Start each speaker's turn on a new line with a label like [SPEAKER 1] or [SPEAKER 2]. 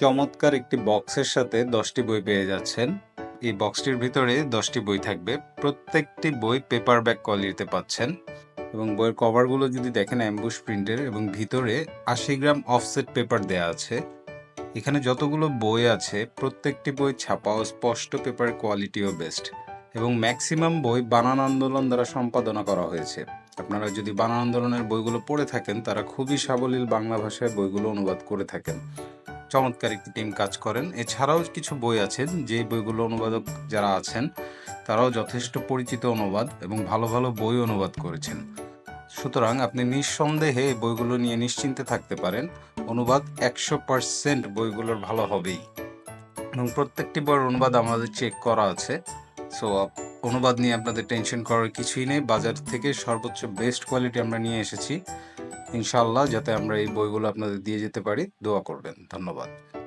[SPEAKER 1] চমৎকার একটি বক্সের সাথে দশটি বই পেয়ে যাচ্ছেন। এই বক্সটির ভিতরে দশটি বই থাকবে। প্রত্যেকটি বই পেপার ব্যাক কোয়ালিটিতে পাচ্ছেন এবং বইয়ের কভারগুলো যদি দেখেন অ্যাম্বুশ প্রিন্টের এবং ভিতরে আশি গ্রাম অফসেট পেপার দেয়া আছে। এখানে যতগুলো বই আছে, প্রত্যেকটি বই ছাপা ও স্পষ্ট পেপারের কোয়ালিটিও বেস্ট এবং ম্যাক্সিমাম বই বানান আন্দোলন দ্বারা সম্পাদনা করা হয়েছে। আপনারা যদি বানান আন্দোলনের বইগুলো পড়ে থাকেন, তারা খুবই সাবলীল বাংলা ভাষায় বইগুলো অনুবাদ করে থাকেন। চমৎকার একটি টিম কাজ করেন। এছাড়াও কিছু বই আছেন যে বইগুলো অনুবাদক যারা আছেন, তারাও যথেষ্ট পরিচিত অনুবাদ এবং ভালো ভালো বই অনুবাদ করেছেন। সুতরাং আপনি নিঃসন্দেহে বইগুলো নিয়ে নিশ্চিন্তে থাকতে পারেন। অনুবাদ একশো পার্সেন্ট বইগুলোর ভালো হবেই। এবং প্রত্যেকটি বইয়ের অনুবাদ আমাদের চেক করা আছে। সো, অনুবাদ নিয়ে আপনাদের টেনশন করার কিছুই নেই। বাজার থেকে সর্বোচ্চ বেস্ট কোয়ালিটি আমরা নিয়ে এসেছি। ইনশাআল্লাহ যাতে আমরা এই বইগুলো আপনাদের দিয়ে যেতে পারি। দোয়া করবেন। ধন্যবাদ।